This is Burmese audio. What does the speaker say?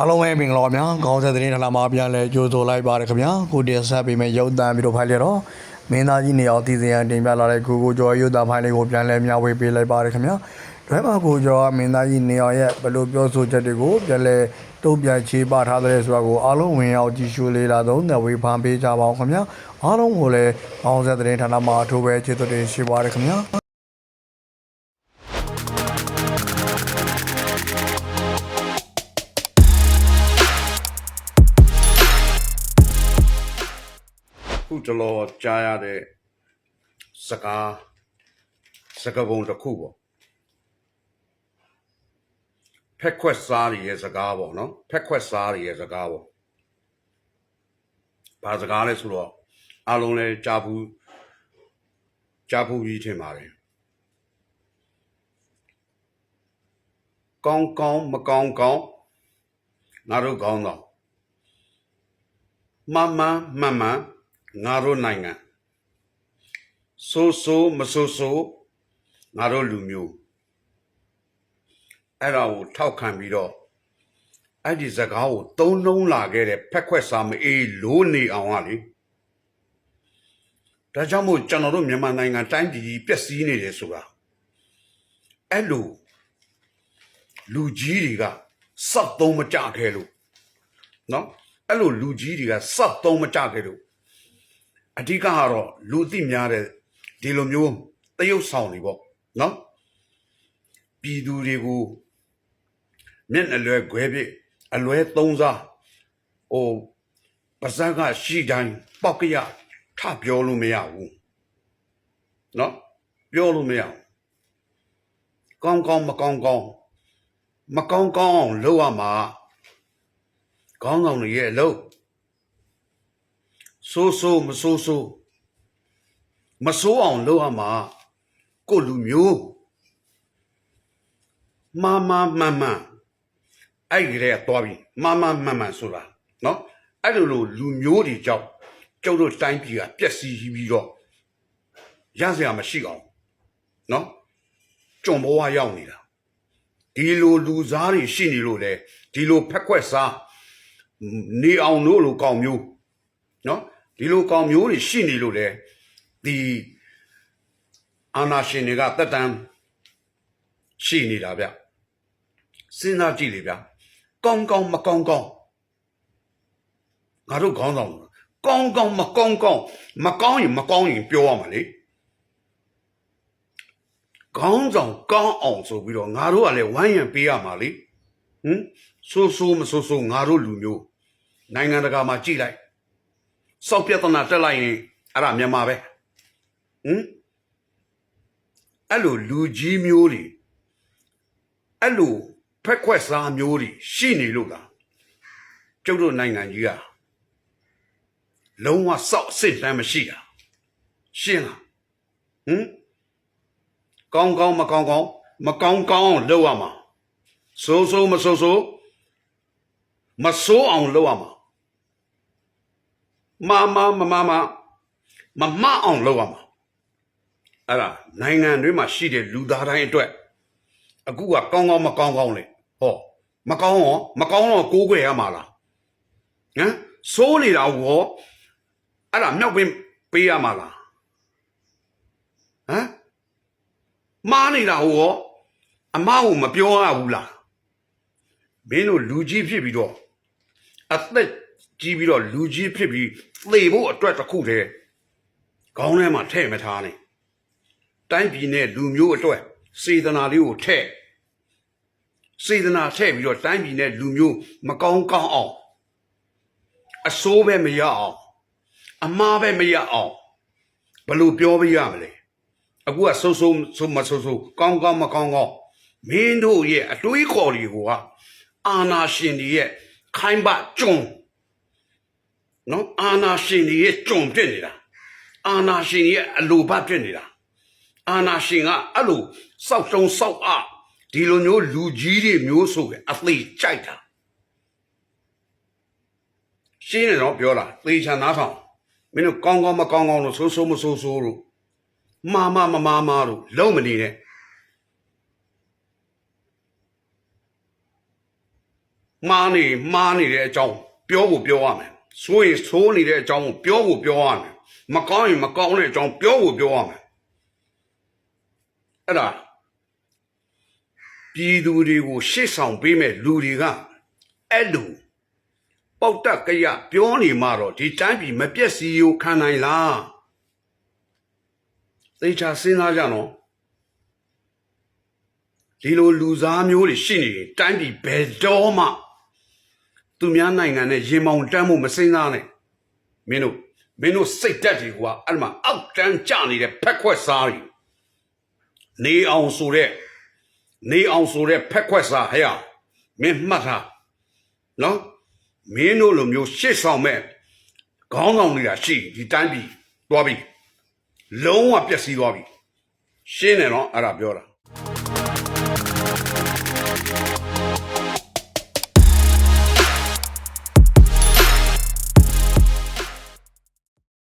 အားလုံးပဲမင်္ဂလာပါဗျာခေါင်းဆက်သတင်းဌာနမှာပြန်လဲကြိုဆိုလိုက်ပါရခင်ဗျာကိုတင်ဆက်ပေးမယ့်ရုပ်သံပြီးတော့ဖိုင်လေတော့မင်းသားကြီးနေအောင်တည်စင်ရန်တင်ပြလာတဲ့ကိုကိုကျော်ရုပ်သံဖိုင်လေးကိုပြန်လဲမျှဝေပေးလိုက်ပါရခင်ဗျာတွဲမှာကိုကျော်ကမင်းသားကြီးနေအောင်ရဲ့ဘယ်လိုပြောဆိုချက်တွေကိုပြန်လဲတုံ့ပြန်ချေပထားတဲ့ဆိုတာကိုအားလုံးဝင်ရောက်ကြည့်ရှုလေလာတော့နယ်ဝေဖန်ပေးကြပါအောင်ခင်ဗျာအားလုံးကိုလည်းခေါင်းဆက်သတင်းဌာနမှာအထူးပဲချစ်သွတင်ရှိပါရခင်ဗျာ ခုတလောကြားရတဲ့စကားစကားပုံတစ်ခုပေါ့ဖက်ခွက်စားရရဲ့စကားပေါ့နော်ဖက်ခွက်စားရရဲ့စကားပေါ့ဘာစကားလဲဆိုတော့အလုံးလဲကြားဘူးကြားဘူးကြီးထင်ပါတယ်ကောင်းကောင်းမကောင်းကောင်းငါတို့ကောင်းတော့မမမမမ ငါတို့နိုင်ငံဆိုးဆိုးမဆိုးဆိုးငါတို့လူမျိုးအဲ့ဒါကိုထောက်ခံပြီးတော့အဲ့ဒီစကားကိုသုံးလုံးလာခဲ့တဲ့ဖက်ခွက်စာမအေးလိုးနေအောင်ကလေဒါကြောင့်မို့ကျွန်တော်တို့မြန်မာနိုင်ငံတိုင်းပြည်ကြီးပျက်စီးနေတယ်ဆိုတာအဲ့လိုလူကြီးတွေကစက်သုံးမကြခဲ့လို့နော်အဲ့လိုလူကြီးတွေကစက်သုံးမကြခဲ့လို့ အဓိကကတော့လူသိများတဲ့ဒီလိုမျိုးတရုပ်ဆောင်တွေပေါ့နော်ပြည်သူတွေကိုမျက်နှာလွယ်ခွဲပြစ်အလွဲသုံးစားဟိုပါဇက်ကရှိတိုင်းပောက်ကရထပြောလို့မရဘူးနော်ပြောလို့မရဘူးကောင်းကောင်းမကောင်းကောင်းမကောင်းကောင်းအောင်လုပ်ရမှာကောင်းကောင်းတွေရဲ့အလုပ် ဆိုးဆိုးမဆိုးဆိုးမဆိုးအောင်လုပ်ရမှာကိုယ့်လူမျိုးမမမမအဲ့ဒီလေတော့ပြီမမမမဆိုတာနော်အဲ့လိုလိုလူမျိုးတွေကြောင့်ကျုပ်တို့တိုင်းပြည်ကပျက်စီးပြီးတော့ရစရာမရှိအောင်နော်ကြုံဘဝရောက်နေတာဒီလိုလူစားတွေရှိနေလို့လေဒီလိုဖက်ခွက်စားနေအောင်လို့လိုကောင်းမျိုးနော် ဒီလိုကောင်မျိုးတွေရှိနေလို့လေဒီအာနာရှင်တွေကတက်တန်းရှိနေတာဗျစဉ်းစားကြည့်လေဗျကောင်းကောင်းမကောင်းကောင်းငါတို့ခေါင်းဆောင်ကောင်းကောင်းမကောင်းကောင်းမကောင်းရင်မကောင်းရင်ပြောရမှာလေခေါင်းဆောင်ကောင်းအောင်ဆိုပြီးတော့ငါတို့ကလည်းဝိုင်းရံပေးရမှာလေဟင်ဆိုးဆိုးမဆိုးဆိုးငါတို့လူမျိုးနိုင်ငံတကာမှာကြည့်လိုက် စောက်ပြဿနာတက်လိုက်ရင်အဲ့ဒါမြန်မာပဲဟင်အဲ့လိုလူကြီးမျိုးတွေအဲ့လိုဖက်ခွက်စားမျိုးတွေရှိနေလို့လားကျုပ်တို့နိုင်ငံကြီးကလုံးဝစောက်အစ်စ်တမ်းမရှိတာရှင်းလားဟင်ကောင်းကောင်းမကောင်းကောင်းမကောင်းကောင်းအောင်လုပ်ရမှာစိုးစိုးမစိုးစိုးမစိုးအောင်လုပ်ရမှာ မမမမမမမအောင်လုပ်ရမှာအဲ့ဒါနိုင်ငံတွေမှာရှိတဲ့လူသားတိုင်းအတွက်အခုကကောင်းကောင်းမကောင်းကောင်းလေဟောမကောင်းရောမကောင်းတော့ကိုးကွယ်ရမှာလားဟမ်စိုးနေတာရောအဲ့ဒါမြောက်ပင်ပေးရမှာလားဟမ်မားနေတာရောအမကိုမပြောရဘူးလားမင်းတို့လူကြီးဖြစ်ပြီးတော့အသက် ကြီးပြီးတော့လူကြီးဖြစ်ပြီးသေဖို့အတွက်တစ်ခုတည်းခေါင်းထဲမှာထည့်မထားနဲ့တိုင်းပြည်နဲ့လူမျိုးအတွက်စေတနာလေးကိုထည့်စေတနာထည့်ပြီးတော့တိုင်းပြည်နဲ့လူမျိုးမကောင်းကောင်းအောင်အစိုးပဲမရအောင်အမားပဲမရအောင်ဘယ်လိုပြောပြရမလဲအခုကဆိုးဆိုးဆိုးမဆိုးဆိုးကောင်းကောင်းမကောင်းကောင်းမင်းတို့ရဲ့အတွေးခေါ်တွေကအာနာရှင်တွေရဲ့ခိုင်းပကြုံ နော်အာနာရှင်တွေရဲ့ကြုံပြစ်နေတာအာနာရှင်တွေရဲ့အလိုဘပြစ်နေတာအာနာရှင်ကအဲ့လိုစောက်တုံးစောက်အဒီလိုမျိုးလူကြီးတွေမျိုးဆိုပဲအသေးကြိုက်တာရှင်းနေတော့ပြောတာသေချာနားထောင်မင်းတို့ကောင်းကောင်းမကောင်းကောင်းလို့ဆိုးဆိုးမဆိုးဆိုးလို့မာမမမာမာလို့လုံးမနေနဲ့မှားနေမှားနေတဲ့အကြောင်းပြောဖို့ပြောရမယ် ဆိုရင်ဆိုးနေတဲ့အကြောင်းကိုပြောဖို့ပြောရမယ်မကောင်းရင်မကောင်းတဲ့အကြောင်းပြောဖို့ပြောရမယ်အဲ့ဒါပြည်သူတွေကိုရှေ့ဆောင်ပေးမဲ့လူတွေကအဲ့လူပေါက်တက်ကရပြောနေမှတော့ဒီတိုင်းပြည်မပြက်စီကိုခံနိုင်လားသေချာစဉ်းစားကြနော်ဒီလိုလူစားမျိုးတွေရှိနေရင်တိုင်းပြည်ဘယ်တော့မှ သူများနိုင်ငံနဲ့ရေမောင်တန်းမှုမစင်းစားနဲ့မင်းတို့မင်းတို့စိတ်တက်တွေကအဲ့မှာအောက်တန်းကြနေတဲ့ဖက်ခွက်စားတွေနေအောင်ဆိုတဲ့နေအောင်ဆိုတဲ့ဖက်ခွက်စားဟဲ့ရမင်းမှတ်ထားနော်မင်းတို့လိုမျိုးရှေ့ဆောင်မဲ့ခေါင်းဆောင်နေတာရှိဒီတိုင်းပြည်သွားပြီလုံးဝပျက်စီးသွားပြီရှင်းတယ်နော်အဲ့ဒါပြောတာ